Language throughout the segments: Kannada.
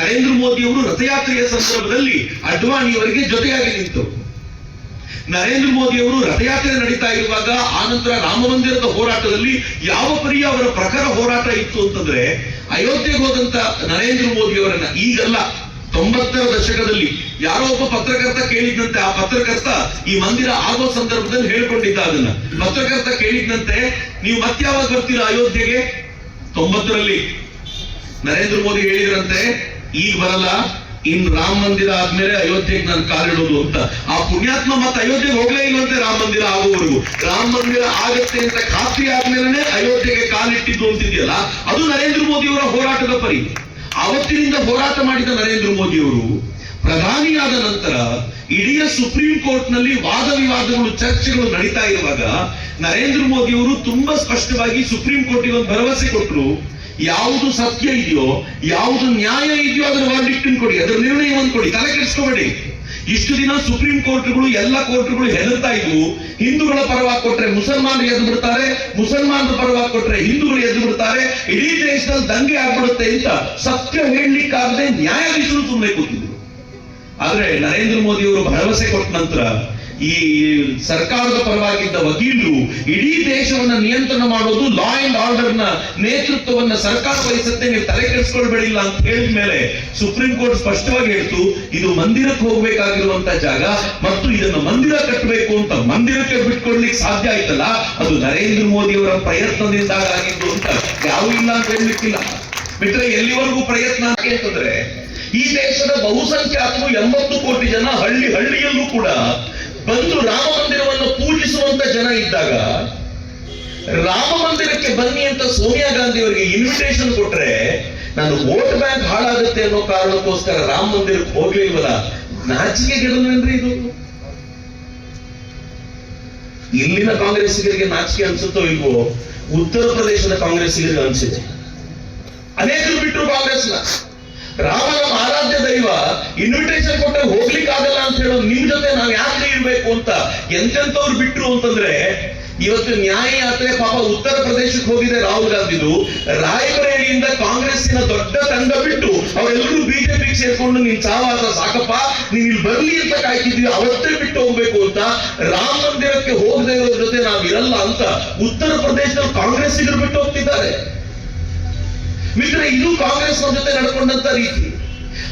ನರೇಂದ್ರ ಮೋದಿ ಅವರು ರಥಯಾತ್ರೆಯ ಸಂದರ್ಭದಲ್ಲಿ ಅಡ್ವಾಣಿಯವರಿಗೆ ಜೊತೆಯಾಗಿ ನಿಂತು. ನರೇಂದ್ರ ಮೋದಿ ಅವರು ರಥಯಾತ್ರೆ ನಡೀತಾ ಇರುವಾಗ ಆನಂತರ ರಾಮ ಮಂದಿರದ ಹೋರಾಟದಲ್ಲಿ ಯಾವ ಪರಿಯ ಅವರ ಪ್ರಖರ ಹೋರಾಟ ಇತ್ತು ಅಂತಂದ್ರೆ ಅಯೋಧ್ಯೆಗೆ ಹೋದಂತ ನರೇಂದ್ರ ಮೋದಿ ಅವರನ್ನ ಈಗಲ್ಲ, ತೊಂಬತ್ತರ ದಶಕದಲ್ಲಿ ಯಾರೋ ಒಬ್ಬ ಪತ್ರಕರ್ತ ಕೇಳಿದಂತೆ ಆ ಪತ್ರಕರ್ತ ಈ ಮಂದಿರ ಆಗೋ ಸಂದರ್ಭದಲ್ಲಿ ಹೇಳ್ಕೊಂಡಿದ್ದ ಅದನ್ನ. ಪತ್ರಕರ್ತ ಕೇಳಿದ್ನಂತೆ, ನೀವು ಮತ್ಯಾವಾಗ ಬರ್ತೀರಾ ಅಯೋಧ್ಯೆಗೆ? ತೊಂಬತ್ತರಲ್ಲಿ ನರೇಂದ್ರ ಮೋದಿ ಹೇಳಿದ್ರಂತೆ ಈಗ ಬರಲ್ಲ ಇನ್ ರಾಮ ಮಂದಿರ ಆದ್ಮೇಲೆ ಅಯೋಧ್ಯೆಗೆ ನಾನು ಕಾಲಿಡೋದು ಅಂತ. ಆ ಪುಣ್ಯಾತ್ಮ ಮತ್ತೆ ಅಯೋಧ್ಯೆಗೆ ಹೋಗ್ಲೇ ಇಲ್ಲಂತೆ ರಾಮ ಮಂದಿರ ಆಗುವವರೆಗೂ ರಾಮ ಮಂದಿರ ಆಗತ್ತೆ ಅಂತ ಖಾತ್ರಿ ಆದ್ಮೇಲೆ ಅಯೋಧ್ಯೆಗೆ ಕಾಲಿಟ್ಟಿದ್ದು ಅಂತಿದೆಯಲ್ಲ, ಅದು ನರೇಂದ್ರ ಮೋದಿ ಅವರ ಹೋರಾಟದ ಪರಿ. ಅವತ್ತಿನಿಂದ ಹೋರಾಟ ಮಾಡಿದ ನರೇಂದ್ರ ಮೋದಿ ಅವರು ಪ್ರಧಾನಿಯಾದ ನಂತರ ಇಡೀ ಸುಪ್ರೀಂ ಕೋರ್ಟ್ನಲ್ಲಿ ವಾದ ವಿವಾದಗಳು, ಚರ್ಚೆಗಳು ನಡೀತಾ ಇರುವಾಗ ನರೇಂದ್ರ ಮೋದಿ ಅವರು ತುಂಬಾ ಸ್ಪಷ್ಟವಾಗಿ ಸುಪ್ರೀಂ ಕೋರ್ಟಿಗೆ ಒಂದು ಭರವಸೆ ಕೊಟ್ಟರು ಯಾವುದು ಸತ್ಯ ಇದೆಯೋ, ಯಾವುದು ನ್ಯಾಯ ಇದೆಯೋ ಅದರ ವರ್ಡಿಕ್ಟ್ ಕೊಡಿ, ಅದರ ನಿರ್ಣಯವನ್ನು ಕೊಡಿ, ತಲೆ ಕೆಡಿಸ್ಕೋಬೇಡಿ. ಇಷ್ಟು ದಿನ ಸುಪ್ರೀಂ ಕೋರ್ಟ್ಗಳು ಎಲ್ಲ ಕೋರ್ಟ್ಗಳು ಹೆದರ್ತಾ ಇದ್ವು, ಹಿಂದೂಗಳ ಪರವಾಗಿ ಕೊಟ್ರೆ ಮುಸಲ್ಮಾನರು ಎದ್ದು ಬಿಡ್ತಾರೆ, ಮುಸಲ್ಮಾನರ ಪರವಾಗಿ ಕೊಟ್ರೆ ಹಿಂದೂಗಳು ಎದ್ದು ಬಿಡ್ತಾರೆ, ಇಡೀ ದೇಶದಲ್ಲಿ ದಂಗೆ ಆಗ್ಬಿಡುತ್ತೆ ಅಂತ ಸತ್ಯ ಹೇಳಲಿಕ್ಕಾಗದೆ ನ್ಯಾಯಾಧೀಶರು ಸುಮ್ಮನೆ ಕೂತಿದ್ರು. ಆದ್ರೆ ನರೇಂದ್ರ ಮೋದಿ ಅವರು ಭರವಸೆ ಕೊಟ್ಟ ನಂತರ ಈ ಸರ್ಕಾರದ ಪರವಾಗಿದ್ದ ವಕೀಲರು ಇಡೀ ದೇಶವನ್ನ ನಿಯಂತ್ರಣ ಮಾಡೋದು ಲಾ ಅಂಡ್ ಆರ್ಡರ್ನ ನೇತೃತ್ವವನ್ನ ಸರ್ಕಾರ ವಹಿಸುತ್ತೆ, ನೀವು ತಲೆ ಕೆಡಿಸ್ಕೊಳ್ಬೇಡಿಲ್ಲ ಅಂತ ಹೇಳಿದ ಮೇಲೆ ಸುಪ್ರೀಂ ಕೋರ್ಟ್ ಸ್ಪಷ್ಟವಾಗಿ ಹೇಳ್ತು, ಇದು ಮಂದಿರಕ್ಕೆ ಹೋಗ್ಬೇಕಾಗಿರುವಂತ ಜಾಗ ಮತ್ತು ಇದನ್ನು ಮಂದಿರ ಕಟ್ಟಬೇಕು ಅಂತ ಮಂದಿರಕ್ಕೆ ಬಿಟ್ಕೊಡ್ಲಿಕ್ಕೆ ಸಾಧ್ಯ ಆಯ್ತಲ್ಲ? ಅದು ನರೇಂದ್ರ ಮೋದಿ ಅವರ ಪ್ರಯತ್ನದಿಂದ ಆಗಿದ್ದು ಅಂತ ಯಾವ ಇಲ್ಲ ಅಂತ ಹೇಳಲಿಕ್ಕಿಲ್ಲ. ಬಿಟ್ರೆ ಎಲ್ಲಿವರೆಗೂ ಪ್ರಯತ್ನ ಅಂತಂದ್ರೆ ಈ ದೇಶದ ಬಹುಸಂಖ್ಯಾತರು ಎಂಬತ್ತು ಕೋಟಿ ಜನ ಹಳ್ಳಿ ಹಳ್ಳಿಯಲ್ಲೂ ಕೂಡ ಬಂದು ರಾಮ ಮಂದಿರವನ್ನು ಪೂಜಿಸುವಂತ ಜನ ಇದ್ದಾಗ ರಾಮ ಮಂದಿರಕ್ಕೆ ಬನ್ನಿ ಅಂತ ಸೋನಿಯಾ ಗಾಂಧಿ ಅವರಿಗೆ ಇನ್ವಿಟೇಷನ್ ಕೊಟ್ರೆ ನಾನು ವೋಟ್ ಬ್ಯಾಂಕ್ ಹಾಳಾಗುತ್ತೆ ಅನ್ನೋ ಕಾರಣಕ್ಕೋಸ್ಕರ ರಾಮ ಮಂದಿರಕ್ಕೆ ಹೋಗ್ಲಿಲ್ವಲ್ಲ ನಾಚಿಕೆ ಗೆಡವೇನ್ರಿ ಇದು? ಇಲ್ಲಿನ ಕಾಂಗ್ರೆಸ್ಸಿಗರಿಗೆ ನಾಚಿಕೆ ಅನ್ಸುತ್ತೋ ಇಲ್ವೋ? ಉತ್ತರ ಪ್ರದೇಶದ ಕಾಂಗ್ರೆಸ್ಸಿಗರಿಗೆ ಅನ್ಸಿದೆ ಅನೇಕರು ಬಿಟ್ಟರು ಕಾಂಗ್ರೆಸ್ನ. ರಾಮ ನಮ್ಮ ಇನ್ವಿಟೇಷನ್ ಕೊಟ್ಟರೆ ಹೋಗ್ಲಿಕ್ಕೆ ಆಗಲ್ಲ ಅಂತ ಹೇಳೋ ನಿಮ್ ಜೊತೆ ನಾವ್ ಯಾಕೆ ಇರ್ಬೇಕು ಅಂತ ಎಂತೆಂತವ್ರು ಬಿಟ್ರು ಅಂತಂದ್ರೆ ಇವತ್ತು ನ್ಯಾಯ ಯಾತ್ರೆ ಪಾಪ ಉತ್ತರ ಪ್ರದೇಶಕ್ಕೆ ಹೋಗಿದೆ ರಾಹುಲ್ ಗಾಂಧಿದು. ರಾಯಬರೇಲಿಯಿಂದ ಕಾಂಗ್ರೆಸ್ಸಿನ ದೊಡ್ಡ ತಂಡ ಬಿಟ್ಟು ಅವರೆಲ್ಲರೂ ಬಿಜೆಪಿಗೆ ಸೇರ್ಕೊಂಡು ನೀನ್ ಸಾವಾಸ ಸಾಕಪ್ಪ, ನೀನ್ ಇಲ್ಲಿ ಬರ್ಲಿ ಅಂತ ಕಾಯ್ತಿದ್ವಿ, ಅವತ್ತೇ ಬಿಟ್ಟು ಹೋಗ್ಬೇಕು ಅಂತ. ರಾಮ ಮಂದಿರಕ್ಕೆ ಹೋಗದೆ ಇರೋ ಜೊತೆ ನಾವ್ ಇರಲ್ಲ ಅಂತ ಉತ್ತರ ಪ್ರದೇಶದಲ್ಲಿ ಕಾಂಗ್ರೆಸ್ಸಿಗರು ಬಿಟ್ಟು ಹೋಗ್ತಿದ್ದಾರೆ. ಮಿತ್ರ ಇದು ಕಾಂಗ್ರೆಸ್ ಜೊತೆ ನಡ್ಕೊಂಡಂತ ರೀತಿ.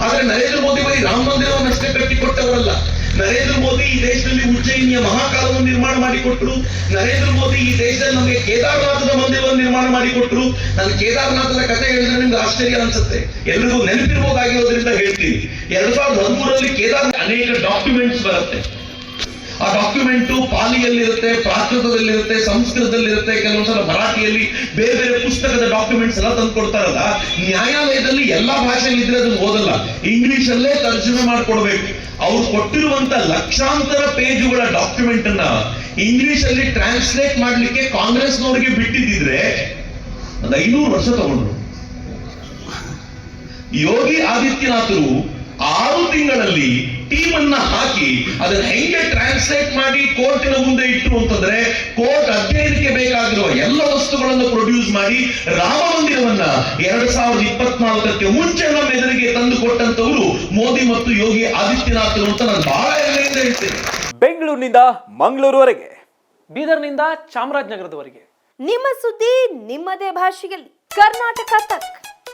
ಆದ್ರೆ ನರೇಂದ್ರ ಮೋದಿ ಬರೀ ರಾಮ ಮಂದಿರವನ್ನಷ್ಟೇ ಕಟ್ಟಿಕೊಟ್ಟವರಲ್ಲ. ನರೇಂದ್ರ ಮೋದಿ ಈ ದೇಶದಲ್ಲಿ ಉಜ್ಜಯಿನಿಯ ಮಹಾಕಾಲವನ್ನು ನಿರ್ಮಾಣ ಮಾಡಿಕೊಟ್ರು. ನರೇಂದ್ರ ಮೋದಿ ಈ ದೇಶದಲ್ಲಿ ನಮಗೆ ಕೇದಾರನಾಥದ ಮಂದಿರವನ್ನು ನಿರ್ಮಾಣ ಮಾಡಿಕೊಟ್ರು. ನಾನು ಕೇದಾರನಾಥದ ಕಥೆ ಹೇಳಿದ್ರೆ ನಿಮ್ಗೆ ಆಶ್ಚರ್ಯ ಅನ್ಸುತ್ತೆ. ಎಲ್ರಿಗೂ ನೆನಪಿರ್ಬೋದಾಗಿರೋದ್ರಿಂದ ಹೇಳ್ತೀನಿ. ಎರಡ್ ಸಾವಿರದ ಹದಿಮೂರರಲ್ಲಿ ಕೇದಾರ್ ಅನೇಕ ಡಾಕ್ಯುಮೆಂಟ್ಸ್ ಬರುತ್ತೆ. ಆ ಡಾಕ್ಯುಮೆಂಟು ಪಾಲಿಯಲ್ಲಿರುತ್ತೆ, ಪ್ರಾಕೃತದಲ್ಲಿರುತ್ತೆ, ಸಂಸ್ಕೃತದಲ್ಲಿರುತ್ತೆ ಕೆಲವೊಂದ್ಸಲ ಮರಾಠಿಯಲ್ಲಿ ಬೇರೆ ಬೇರೆ ಪುಸ್ತಕದ ಡಾಕ್ಯುಮೆಂಟ್ಸ್ ಎಲ್ಲ ತಂದು ಕೊಡ್ತಾರಲ್ಲ ನ್ಯಾಯಾಲಯದಲ್ಲಿ ಎಲ್ಲಾ ಭಾಷೆಯಲ್ಲಿ ಇದ್ರೆ ಅದನ್ನು ಓದಲ್ಲ. ಇಂಗ್ಲಿಷ್ ಅಲ್ಲೇ ತರ್ಜುಮೆ ಮಾಡ್ಕೊಡ್ಬೇಕು. ಅವ್ರು ಕೊಟ್ಟಿರುವಂತ ಲಕ್ಷಾಂತರ ಪೇಜುಗಳ ಡಾಕ್ಯುಮೆಂಟ್ ಅನ್ನ ಇಂಗ್ಲಿಷ್ ಅಲ್ಲಿ ಟ್ರಾನ್ಸ್ಲೇಟ್ ಮಾಡ್ಲಿಕ್ಕೆ ಕಾಂಗ್ರೆಸ್ನವರಿಗೆ ಬಿಟ್ಟಿದ್ದಿದ್ರೆ ಒಂದು ಐನೂರು ವರ್ಷ ತಗೊಂಡ್ರು. ಯೋಗಿ ಆದಿತ್ಯನಾಥರು ಆರು ತಿಂಗಳಲ್ಲಿ ಟೀಮ್ ಅನ್ನ ಹಾಕಿ ಅದನ್ನ ಹೆಂಗೆ ಟ್ರಾನ್ಸ್ಲೇಟ್ ಮಾಡಿ ಕೋರ್ಟಿನ ಮುಂದೆ ಇಟ್ಟು ಅಂತಂದ್ರೆ ಕೋರ್ಟ್ ಅಧ್ಯಯನಕ್ಕೆ ಬೇಕಾಗಿರುವ ಎಲ್ಲ ವಸ್ತುಗಳನ್ನು ಪ್ರೊಡ್ಯೂಸ್ ಮಾಡಿ ರಾಮ ಮಂದಿರವನ್ನ ಎರಡ್ ಸಾವಿರದ ಇಪ್ಪತ್ನಾಲ್ಕಕ್ಕೆ ಮುಂಚೆ ನಮ್ಮ ಎದುರಿಗೆ ತಂದು ಕೊಟ್ಟಂತವರು ಮೋದಿ ಮತ್ತು ಯೋಗಿ ಆದಿತ್ಯನಾಥ್ ಅಂತ ನಾನು ಬಹಳ ಹೆಮ್ಮೆಯಿಂದ ಹೇಳ್ತೇನೆ. ಬೆಂಗಳೂರಿನಿಂದ ಮಂಗಳೂರುವರೆಗೆ ಬೀದರ್ನಿಂದ ಚಾಮರಾಜನಗರದವರೆಗೆ. ನಿಮ್ಮ ಸುದ್ದಿ ನಿಮ್ಮದೇ ಭಾಷೆಯಲ್ಲಿ. ಕರ್ನಾಟಕ ತಕ್.